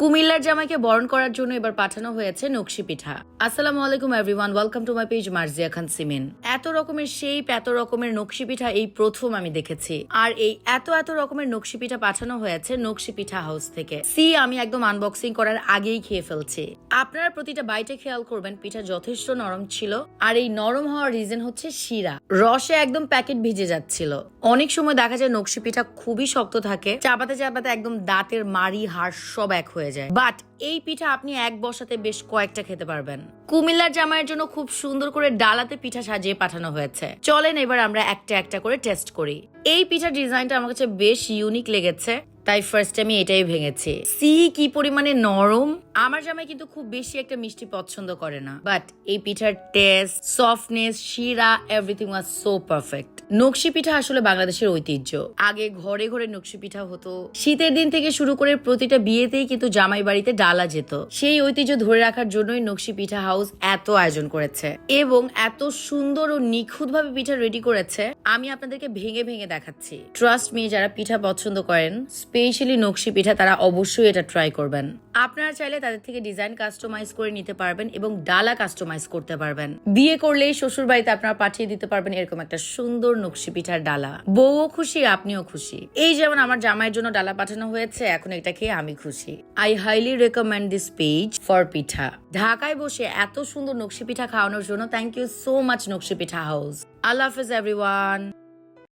কুমিল্লার জামাইকে বরণ করার জন্য এবার পাঠানো হয়েছে নকশি পিঠা। আসসালামু আলাইকুম everyone welcome to my page Marzia Khan Simen এত রকমের শেপ এত রকমের নকশি পিঠা এই প্রথম আমি দেখেছি। আর এই এত এত রকমের নকশি পিঠা পাঠানো হয়েছে নকশি পিঠা হাউস থেকে। সি আমি একদম আনবক্সিং করার আগেই খেয়ে ফেলছি। আপনারা প্রতিটা বাইটে খেয়াল করবেন, পিঠা যথেষ্ট নরম ছিল। আর এই নরম হওয়ার রিজন হচ্ছে শিরা। রসে একদম প্যাকেট ভিজে যাচ্ছিল। অনেক সময় দেখা যায় নকশি পিঠা খুবই শক্ত থাকে। চাপাতে চাপাতে একদম দাঁতের মারি হাড় সব এক হয়ে যায়। বাট এই পিঠা আপনি এক বসাতে বেশ কয়েকটা খেতে পারবেন। কুমিল্লার জামাইয়ের জন্য খুব সুন্দর করে ডালাতে পিঠা সাজিয়ে পাঠানো হয়েছে। চলেন এবার আমরা একটা একটা করে টেস্ট করি। এই পিঠার ডিজাইনটা আমার কাছে বেশ ইউনিক লেগেছে। তাই ফার্স্ট আমি এটাই ভেঙেছি। সি কি পরিমাণে নরম আমার জামাই কিন্তু খুব বেশি একটা মিষ্টি পছন্দ করে না। বাট এই পিঠার টেস্ট সফটনেস শিরা এভরিথিং ওয়াজ সো পারফেক্ট নকশি পিঠা আসলে বাংলাদেশের ঐতিহ্য। আগে ঘরে ঘরে নকশি পিঠা হতো। শীতের দিন থেকে শুরু করে প্রতিটা বিয়েতেই কিন্তু জামাই বাড়িতে ডালা যেত। সেই ঐতিহ্য ধরে রাখার জন্যই নকশি পিঠা হাউস এত আয়োজন করেছে। এবং এত সুন্দর ও নিখুঁত ভাবে পিঠা রেডি করেছে, আমি আপনাদেরকে ভেঙে ভেঙে দেখাচ্ছি। ট্রাস্ট মি যারা পিঠা পছন্দ করেন স্পেশালি নকশি পিঠা তারা অবশ্যই এটা ট্রাই করবেন। আপনারা চাইলে তাদের থেকে ডিজাইন কাস্টমাইজ করে নিতে পারবেন এবং ডালা কাস্টমাইজ করতে পারবেন। বিয়ে করলেই শ্বশুর বাড়িতে আপনারা পাঠিয়ে দিতে পারবেন এরকম একটা সুন্দর নকশি পিঠার ডালা। বউও খুশি, আপনিও খুশি। এই যেমন আমার জামাইয়ের জন্য ডালা পাঠানো হয়েছে, এখন এটা খেয়ে আমি খুশি। I highly recommend this page for pitha. ঢাকায় বসে এত সুন্দর নকশি পিঠা খাওয়ানোর জন্য থ্যাংক ইউ সো মাচ নকশি পিঠা হাউস আল্লাহ হাফেজ এভরিওয়ান